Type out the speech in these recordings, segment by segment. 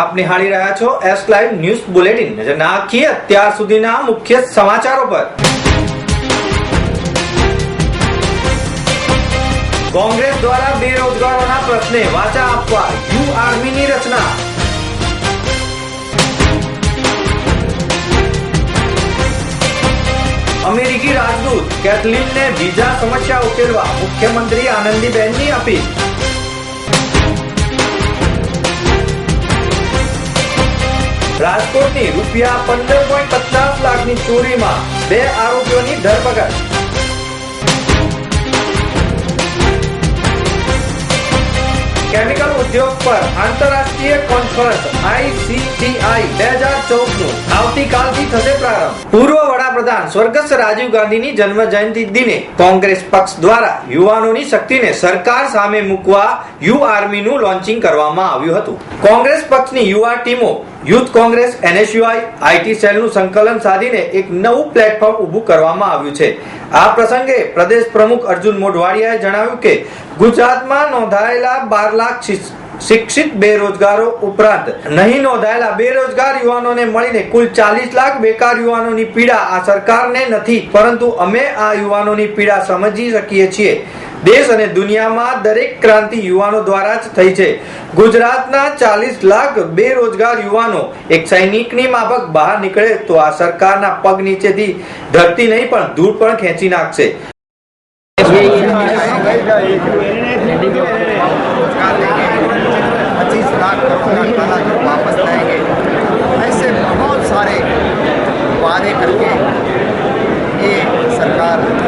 આપ નિહાળી રહ્યા છો એસ લાઈવ ન્યૂઝ બુલેટિન નજર નાખીએ અત્યાર સુધીના મુખ્ય સમાચારો પર. કોંગ્રેસ દ્વારા બેરોજગારોના પ્રશ્ને વાચા આપવા યુ આર્મીની રચના. અમેરિકી રાજદૂત કેથલિનને વિઝા સમસ્યા ઉકેલવા મુખ્યમંત્રી આનંદીબેનની અપીલ. રાજકોટની રૂપિયા પંદર પોઈન્ટ પચાસ લાખની ચોરીમાં બે આરોપીઓની ધરપકડ. કેમિકલ ઉદ્યોગ પર આંતરરાષ્ટ્રીય કોન્ફરન્સ આઈસીટીઆઈ બે હજાર ચૌદનું આવતીકાલથી થશે પ્રારંભ. પૂર્વ વડાપ્રધાન સ્વર્ગસ્થ રાજીવ ગાંધીની જન્મ જયંતિ દિને કોંગ્રેસ પક્ષ દ્વારા યુવાનોની શક્તિને સરકાર સામે મૂકવા યુ આર્મીનું લોન્ચિંગ કરવામાં આવ્યું હતું. કોંગ્રેસ પક્ષની યુવા ટીમો યુથ કોંગ્રેસ, એનએસયુઆઈ આઈટી સેલનું સંકલન સાધીને એક નવું પ્લેટફોર્મ ઊભું કરવામાં આવ્યું છે. આ પ્રસંગે પ્રદેશ પ્રમુખ અર્જુન મોઢવાડિયાએ જણાવ્યું કે ગુજરાતમાં નોંધાયેલા બાર લાખ શિક્ષિત બેરોજગારો ઉપરાંત નહીં નોંધાયેલા બેરોજગાર યુવાનોને મળીને કુલ ચાલીસ લાખ બેકાર યુવાનોની પીડા આ સરકારને નથી, પરંતુ અમે આ યુવાનોની પીડા સમજી શકીએ છીએ. દેશ અને દુનિયામાં દરેક ક્રાંતિ યુવાનો દ્વારા જ થઈ છે ગુજરાતના ચાલીસ લાખ બેરોજગાર યુવાનો એક સૈનિકની માફક બહાર નીકળે તો આ સરકારના પગ નીચેથી ધરતી નહીં પણ ધૂળ પણ ખેંચી નાખશે पच्चीस लाख करोड़ का काला धन वापस लाएंगे ऐसे बहुत सारे वादे करके ये सरकार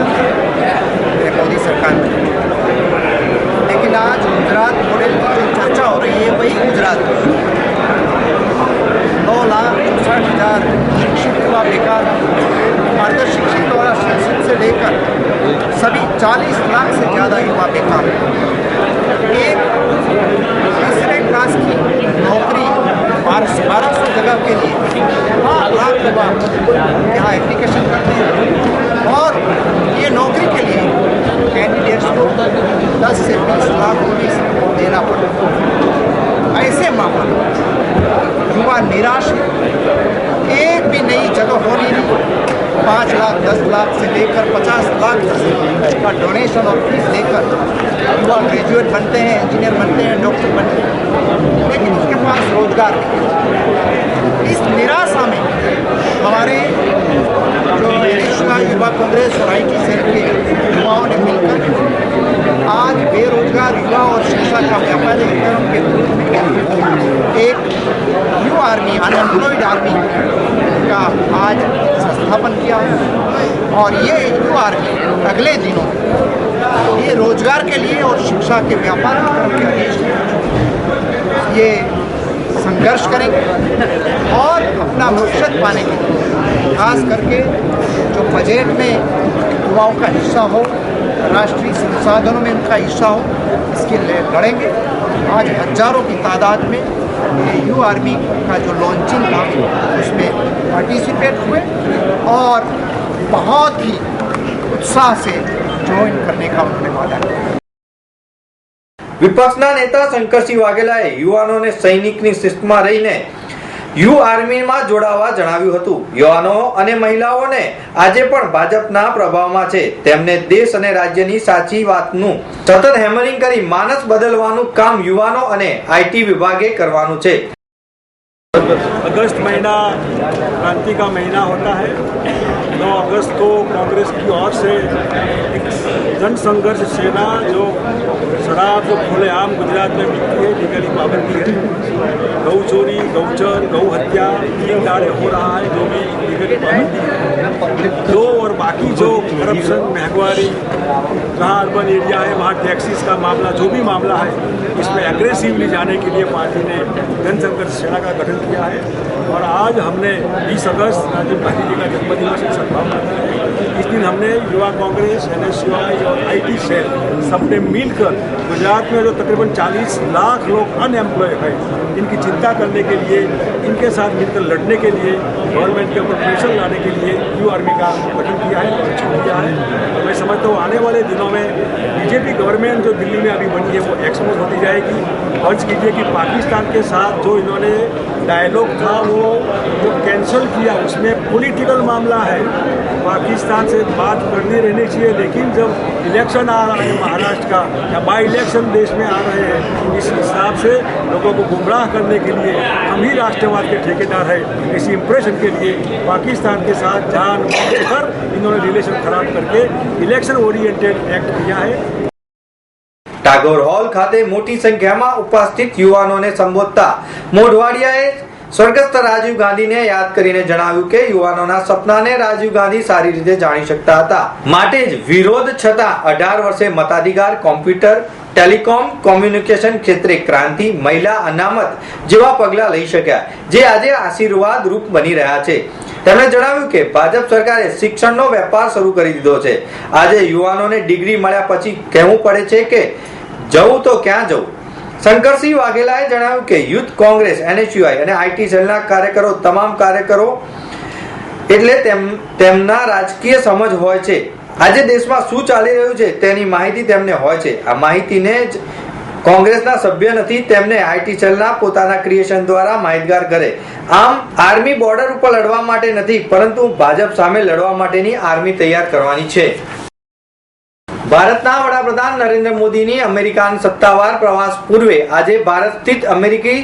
चौसठ हज़ार शिक्षित युवा बेकार अर्ध शिक्षित और अशिक्षित से लेकर सभी चालीस लाख से ज़्यादा युवा बेकार। एक तीसरे क्लास की नौकरी बारह बारह सौ जगह के लिए आठ लाख युवा यहाँ एप्लीकेशन करते हैं और ये नौकरी के लिए कैंडिडेट्स को दस से बीस लाख रुपये देना पड़ता ऐसे माहौल युवा निराश है। एक भी नई जगह होनी नहीं। पाँच लाख, दस लाख से लेकर पचास लाख का डोनेशन और फ़ीस लेकर युवा ग्रेजुएट बनते हैं इंजीनियर बनते हैं डॉक्टर बनते हैं। लेकिन उसके पास रोज़गार नहीं इस निराशा में हमारे जो नेशनल युवा कांग्रेस और आई टी सेल के युवाओं ने मिलकर आज बेरोजगार युवा और शिक्षा का व्यापारी वितरण के रूप में एक न्यू आर्मी अनएम्प्लॉयड आर्मी का आज संस्थापन किया है और ये न्यू आर्मी अगले दिनों ये रोज़गार के लिए और शिक्षा के व्यापार की हैं। ये संघर्ष करेंगे और अपना भविष्य पाने के लिए, खास करके जो बजट में युवाओं का हिस्सा हो राष्ट्रीय संसाधनों में उनका हिस्सा हो इसके लिए लड़ेंगे आज हजारों की तादाद में ये यू आर्मी का जो लॉन्चिंग था उसमें पार्टिसिपेट हुए और बहुत ही उत्साह से ज्वाइन करने का उन्होंने वादा किया વિપક્ષના નેતા શંકરસિંહ વાઘેલાએ યુવાનોને સૈનિકની શિસ્તમાં રહીને યુ આર્મીમાં જોડાવા જણાવ્યું હતું. યુવાનો અને મહિલાઓને આજે પણ ભાજપના પ્રભાવમાં છે. તેમને દેશ અને રાજ્યની સાચી વાતનું સતત હેમરિંગ કરી માનસ બદલવાનું કામ યુવાનો અને આઈટી વિભાગે કરવાનું છે. અગસ્ત મહિના ક્રાંતિ કા મહિના હોતા હૈ 9 अगस्त को कांग्रेस की ओर से एक जन संघर्ष सेना जो शराब जो खुलेआम गुजरात में बिकती है लीगली पाबंदी है, गौ चोरी गौचर गौ हत्या, तीन दाड़े हो रहा है, जो भी लीगली पाबंदी है। दो और बाकी जो करप्शन महँगाई जहाँ अर्बन एरिया है, वहाँ टैक्सीज का मामला, जो भी मामला है, इसमें एग्रेसिवली जाने के लिए पार्टी ने जनसंघर्ष सेना का गठन किया है। और आज हमने 20 अगस्त राजीव गांधी जी का जन्मदिवस इस दिन हमने युवा कांग्रेस एन एस और आईटी सेल सबने मिलकर गुजरात में जो तकरीबन 40 लाख लोग अनएम्प्लॉय हैं, इनकी चिंता करने के लिए, इनके साथ मिलकर लड़ने के लिए गवर्नमेंट के ऊपर प्रेशर लाने के लिए यू आर्मी का गठन किया है लॉन्चिंग किया है। और मैं समझता हूँ आने वाले दिनों में बीजेपी गवर्नमेंट जो दिल्ली में अभी बनी है, वो एक्सपोज होती जाएगी। फ़र्ज़ कीजिए कि पाकिस्तान के साथ जो इन्होंने डायलॉग था, वो जो कैंसिल किया। उसमें पॉलिटिकल मामला है। पाकिस्तान से बात करनी रहनी चाहिए, लेकिन जब इलेक्शन आ रहा है महाराष्ट्र का, या बाई इलेक्शन देश में आ रहे हैं, इस हिसाब से लोगों को गुमराह करने के लिए हम ही राष्ट्रवाद के ठेकेदार हैं। इसी इम्प्रेशन के लिए पाकिस्तान के साथ जान कर इन्होंने रिलेशन खराब करके इलेक्शन ओरिएंटेड एक्ट किया है। ટાગોર હોલ ખાતે મોટી સંખ્યામાં ઉપસ્થિત યુવાનોને સંબોધતા મોઢવાડિયાએ સ્વર્ગસ્થ રાજીવ ગાંધીને યાદ કરીને જણાવ્યું કે યુવાનોના સપનાને રાજીવ ગાંધી સારી રીતે જાણી શકતા હતા. માટે જ વિરોધ છતાં અઢાર વર્ષે મતાધિકાર, કોમ્પ્યુટર, ટેલિકોમ, કોમ્યુનિકેશન ક્ષેત્રે ક્રાંતિ, મહિલા અનામત જેવા પગલાં લઈ શક્યા, જે આજે આશીર્વાદ રૂપ બની રહ્યા છે. તેમણે જણાવ્યું કે ભાજપ સરકારે શિક્ષણનો વેપાર શરૂ કરી દીધો છે. આજે યુવાનોને ડિગ્રી મળ્યા પછી કહેવું પડે છે કે જવું તો ક્યાં જવું? શંકરસિંહ વાઘેલાએ જણાવ્યું કે યુથ કોંગ્રેસ એનએસયુઆઈ અને આઈટી સેલના કાર્યકરો તમામ કાર્યકરો એટલે તેમ, તેમના રાજકીય સમજ હોય છે. આજે દેશમાં શું ચાલી રહ્યું છે તેની માહિતી તેમને હોય છે. આ માહિતીને જ કોંગ્રેસના સભ્ય નથી, તેમને આઈટી સેલના પોતાના ક્રિએશન દ્વારા માહિતગાર કરે. આમ, આર્મી બોર્ડર ઉપર લડવા માટે નથી, પરંતુ ભાજપ સામે લડવા માટેની આર્મી તૈયાર કરવાની છે. ભારતના વડાપ્રધાન નરેન્દ્ર મોદીની અમેરિકાન સત્તાવાર પ્રવાસ પૂર્વે આજે ભારત સ્થિત અમેરિકી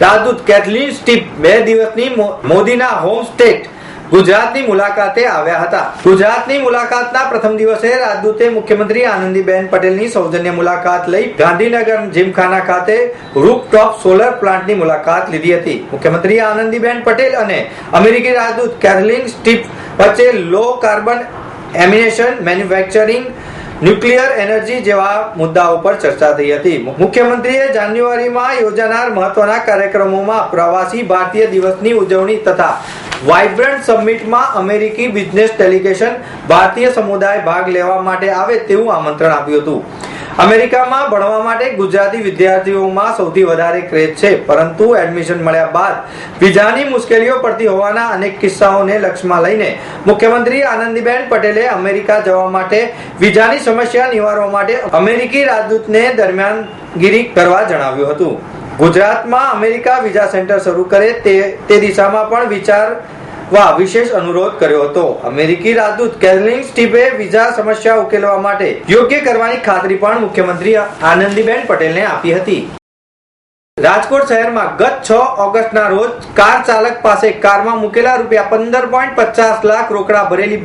રાજદૂત કેથલિન સ્ટીપ બે દિવસની મોદીના હોમ સ્ટેટ ગુજરાતની મુલાકાતે આવ્યા હતા. ગુજરાતની મુલાકાતના પ્રથમ દિવસે રાજદૂતે મુખ્યમંત્રી આનંદીબેન પટેલની સૌજન્ય મુલાકાત લઈ ગાંધીનગર જીમખાના ખાતે રૂપટોપ સોલર પ્લાન્ટની મુલાકાત લીધી હતી. મુખ્યમંત્રી આનંદીબેન પટેલ અને અમેરિકી રાજદૂત કેથલીન સ્ટીપ વચ્ચે low carbon એમિનેશન manufacturing, nuclear energy જેવા મુદ્દાઓ પર ચર્ચા થઈ હતી. મુખ્યમંત્રીએ જાન્યુઆરીમાં યોજાનાર મહત્વના કાર્યક્રમોમાં પ્રવાસી ભારતીય દિવસની ઉજવણી તથા વાઇબ્રન્ટ સમિટમાં અમેરિકી બિઝનેસ ડેલિગેશન ભારતીય સમુદાય ભાગ લેવા માટે આવે તેવું આમંત્રણ આપ્યું હતું. અમેરિકામાં ભણવા માટે ગુજરાતી વિદ્યાર્થીઓમાં સૌથી વધારે ક્રેઝ છે, પરંતુ એડમિશન મળ્યા બાદ વિઝાની મુશ્કેલીઓ પડતી હોવાના અનેક કિસ્સાઓને લક્ષ્યમાં લઈને મુખ્યમંત્રી આનંદીબેન પટેલે અમેરિકા જવા માટે વિઝાની સમસ્યા નિવારવા માટે અમેરિકી રાજદૂતને દરમિયાનગીરી કરવા જણાવ્યું હતું. ગુજરાતમાં અમેરિકા વિઝા સેન્ટર શરૂ કરે તે તે દિશામાં પણ વિચારવા વિશેષ અનુરોધ કર્યો હતો. અમેરિકી રાજદૂત કેલિંગ સ્ટીપે વિઝા સમસ્યા ઉકેલવા માટે યોગ્ય કરવાની ખાતરી પણ મુખ્યમંત્રી આનંદીબેન પટેલને આપી હતી. રાજકોટ શહેરમાં ગત છ ઓગસ્ટના રોજ કાર ચાલક પાસે કારમાં મૂકેલા રૂપિયા પંદર પોઈન્ટ પચાસ લાખ રોકડા ભરેલી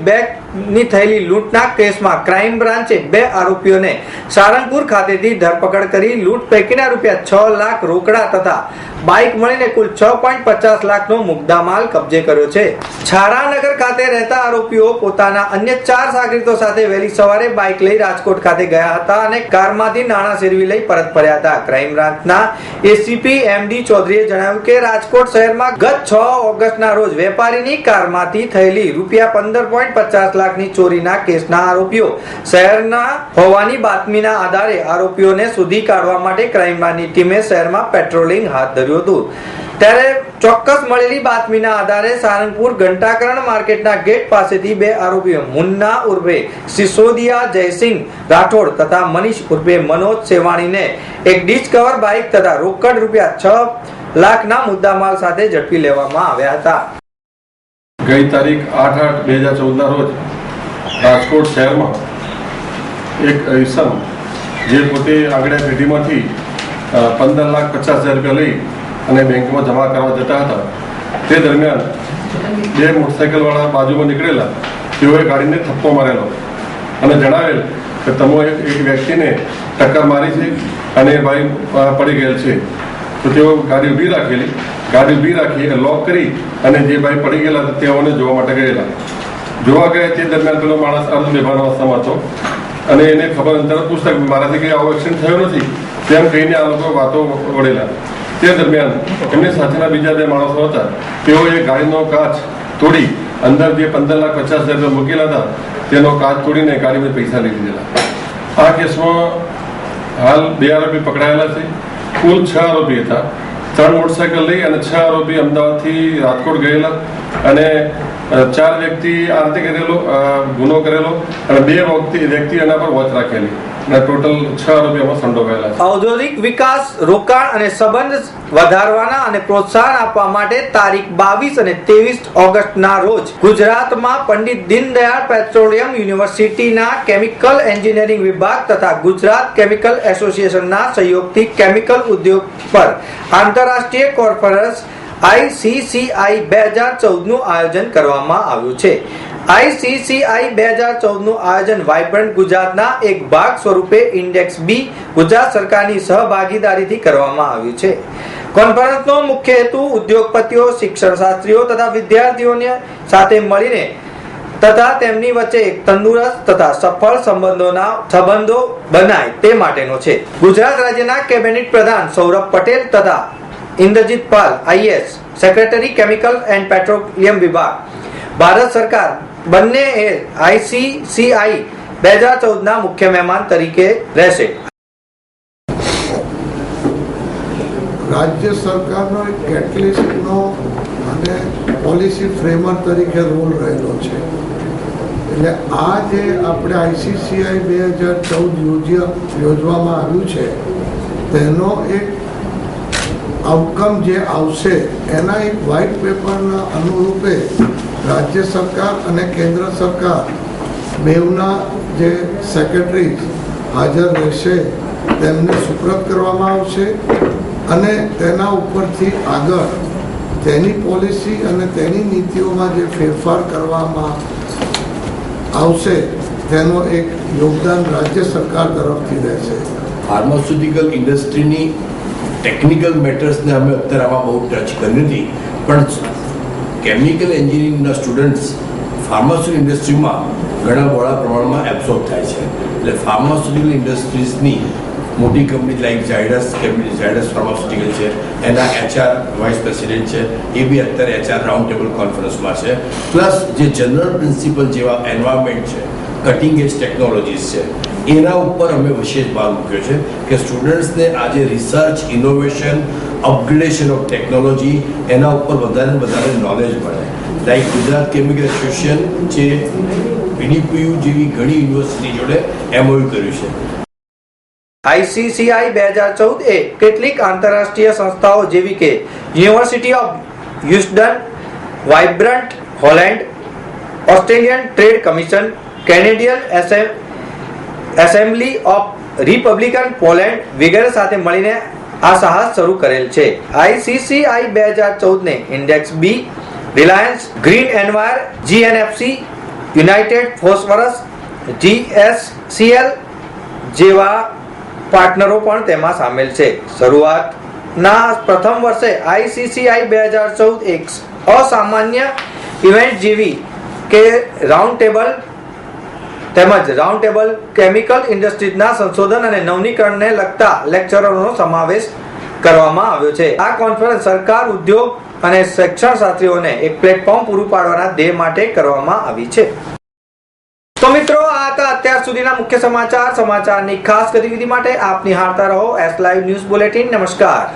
બેગની થયેલી લૂંટના કેસમાં ક્રાઇમ બ્રાન્ચે બે આરોપીઓને સારંગપુર ખાતેથી ધરપકડ કરી લૂંટ પૈકીના રૂપિયા છ લાખ રોકડા તથા બાઇક મળીને કુલ છ પોઈન્ટ પચાસ લાખનો મુદ્દામાલ કબજે કર્યો છે. છારાનગર ખાતે રહેતા આરોપીઓ પોતાના અન્ય ચાર સાગરીતો સાથે વહેલી સવારે બાઇક લઈ રાજકોટ ખાતે ગયા હતા અને કારમાંથી નાણાં સેરવી લઈ પરત ફર્યા હતા. ક્રાઇમ બ્રાન્ચના એસીપી એમડી ચૌધરીએ જણાવ્યું કે રાજકોટ શહેરમાં ગત છ ઓગસ્ટના રોજ વેપારીની કારમાંથી થયેલી રૂપિયા પંદર પોઈન્ટ પચાસ લાખની ચોરીના કેસના આરોપીઓ. શહેરના હોવાની બાતમીના આધારે આરોપીઓને શોધી કાઢવા માટે ક્રાઇમ બ્રાન્ચની ટીમે શહેરમાં પેટ્રોલિંગ હાથ ધર્યું હતું. ત્યારે ચોક્કસ મળેલી બાતમીના આધારે સારંગપુર ઘંટાકરણ માર્કેટના ગેટ પાસેથી બે આરોપીઓ, મુન્ના ઉર્ફે સિસોદિયા જયસિંહ રાઠોડ તથા મનીષ ઉર્ફે મનોજ સેવાણીને એક ડિસ્કવર બાઇક તથા રોકડ રૂપિયા છ લાખના મુદ્દામાલ સાથે ઝડપી લેવામાં આવ્યા હતા. ગઈ તારીખ આઠ આઠ બે હજાર ચૌદના રોજ રાજકોટ શહેરમાં એક ઇસમ જે પોતે આગળ પેઢીમાંથી પંદર લાખ પચાસ હજાર રૂપિયા લઈ અને બેંકમાં જમા કરવા જતા હતા. તે દરમિયાન બે મોટરસાઇકલવાળા બાજુમાં નીકળેલા તેઓએ ગાડીને થપ્પો મારેલો અને જણાવેલ કે તમે એક વ્યક્તિને ટક્કર મારી છે અને એ ભાઈ પડી ગયેલ છે. તો તેઓ ગાડી ઊભી રાખેલી ગાડી ઊભી રાખી લોક કરી અને જે ભાઈ પડી ગયેલા હતા તેઓને જોવા માટે ગયેલા. જોવા ગયા તે દરમિયાન પેલો માણસ અર્ધ બેભાન અવસ્થામાં હતો અને એને ખબર અંતર પૂછતા મારાથી કંઈ આવો એક્સિડન્ટ થયો નથી, તેમ કહીને આ લોકો વાતો વળેલા તે દરમિયાન એમની સાથેના બીજા બે માણસો હતા. તેઓએ ગાડીનો કાચ તોડી અંદર જે પંદર લાખ પચાસ હજાર રૂપિયા મૂકેલા હતા, તેનો કાચ તોડીને ગાડીમાં પૈસા લઈ લીધેલા. આ કેસમાં હાલ બે આરોપી પકડાયેલા છે. કુલ છ આરોપી હતા. ત્રણ મોટરસાયકલ લઈ અને છ આરોપી અમદાવાદથી રાજકોટ ગયેલા અને ચાર વ્યક્તિ આ રીતે કરેલો ગુનો કરેલો અને બે વ્યક્તિ વ્યક્તિ એના પર વોચ રાખેલી. ઔદ્યોગિક વિકાસ, રોકાણ અને સંબંધ વધારવાના અને પ્રોત્સાહન આપવા માટે તારીખ બાવીસ અને ત્રેવીસ ઓગસ્ટના રોજ ગુજરાતમાં પંડિત દીનદયાળ પેટ્રોલિયમ યુનિવર્સિટીના કેમિકલ એન્જિનિયરિંગ વિભાગ તથા ગુજરાત કેમિકલ એસોસિએશનના સહયોગથી કેમિકલ ઉદ્યોગ પર આંતરરાષ્ટ્રીય કોન્ફરન્સ આઈસીસીઆઈ બે હજાર ચૌદનું આયોજન કરવામાં આવ્યું છે. આઈસીસીઆઈ બે હજાર ચૌદનું આયોજન વાઇબ્રન્ટ ગુજરાતના એક ભાગ સ્વરૂપે ઇન્ડેક્સ બી ગુજરાત સરકારની સહભાગીદારીથી કરવામાં આવ્યું છે. કોન્ફરન્સનો મુખ્ય હેતુ ઉદ્યોગપતિઓ શિક્ષણ શાસ્ત્રીઓ તથા વિદ્યાર્થીઓને સાથે મળીને તથા તેમની વચ્ચે એક તંદુરસ્ત તથા સફળ સંબંધોના સંબંધો બનાય તે માટેનો છે. ગુજરાત રાજ્યના કેબિનેટ પ્રધાન સૌરભ પટેલ તથા Indrajit Pal IAS secretary chemical and petroleum વિભાગ, ભારત સરકાર બંને એ આઈસીસીઆઈ બે હજાર ચૌદના મુખ્ય મહેમાન તરીકે રહેશે. રાજ્ય સરકારનો એક કેટલિસ્ટનો અને પોલિસી ફ્રેમર તરીકે રોલ રહેલો છે. એટલે આ જે આપણે આઈસીસીઆઈ બે હજાર ચૌદ યોજવામાં આવ્યું છે, તેનો એક આઉટકમ જે આવશે, એના એક વ્હાઇટ પેપરના અનુરૂપે રાજ્ય સરકાર અને કેન્દ્ર સરકાર બેઉના જે સેક્રેટરી હાજર રહેશે, તેમને સુપ્રત કરવામાં આવશે અને તેના ઉપરથી આગળ તેની પોલિસી અને તેની નીતિઓમાં જે ફેરફાર કરવામાં આવશે, તેનો એક યોગદાન રાજ્ય સરકાર તરફથી રહેશે. ફાર્માસ્યુટિકલ ઇન્ડસ્ટ્રીની ટેકનિકલ મેટર્સને અમે અત્યારે આમાં બહુ ટચ કરી નથી, પણ કેમિકલ એન્જિનિયરિંગના સ્ટુડન્ટ્સ ફાર્માસ્યુટિકલ ઇન્ડસ્ટ્રીમાં ઘણા બહોળા પ્રમાણમાં એબ્સોર્બ થાય છે. એટલે ફાર્માસ્યુટિકલ ઇન્ડસ્ટ્રીઝની મોટી company like Zydus chemical Zydus pharmaceutical છે. એના એચઆર વાઇસ પ્રેસિડેન્ટ છે. એ બી અત્યારે એચઆર રાઉન્ડ ટેબલ કોન્ફરન્સમાં છે. પ્લસ જે જનરલ પ્રિન્સિપલ જેવા એન્વાયરમેન્ટ છે કટિંગ એજ ટેકનોલોજીસ છે. એના ઉપર અમે વિશેષ ભાર મૂક્યો છે કે સ્ટુડન્ટ્સને આજે research innovation upgradation of technology એના ઉપર વધારે વધારે નોલેજ મળે. લાઈક ગુજરાત કેમિકલ એસોસિએશન જે પીડીપીયુ જેવી ઘણી યુનિવર્સિટી જોડે એમઓયુ કર્યું છે. આઈસીસીઆઈ બે હજાર ચૌદ એ કેટલીક આંતરરાષ્ટ્રીય સંસ્થાઓ જેવી કે university of Houston vibrant Holland Australian trade commission Canadian એસેમ assembly of Republican Poland વગેરે સાથે મળીને આ સાહસ શરૂ કરેલ છે. આઈસીસીઆઈ બે હજાર ચૌદને index B, Reliance, green enviro, GNFC, united phosphorus GSCL જેવા પાર્ટનરો પણ તેમાં સામેલ છે. શરૂઆતના પ્રથમ વર્ષે આઈસીસીઆઈ બે હજાર ચૌદ એક અસામાન્ય ઇવેન્ટ જેવી કે રાઉન્ડ ટેબલ તેમજ રાઉન્ડ ટેબલ કેમિકલ ઇન્ડસ્ટ્રીઝના સંશોધન અને નવનીકરણને લગતા લેક્ચરોનો સમાવેશ કરવામાં આવ્યો છે. આ કોન્ફરન્સ સરકાર, ઉદ્યોગ અને શિક્ષણ શાસ્ત્રીઓને એક પ્લેટફોર્મ પૂરું પાડવાના ધ્યેય માટે કરવામાં આવી છે. તો મિત્રો, આ હતા અત્યાર સુધીના મુખ્ય સમાચાર. સમાચારની ખાસ ગતિવિધિ માટે આપ નિહાળતા રહો. એસ લાઈવ ન્યૂઝ બુલેટિન નમસ્કાર.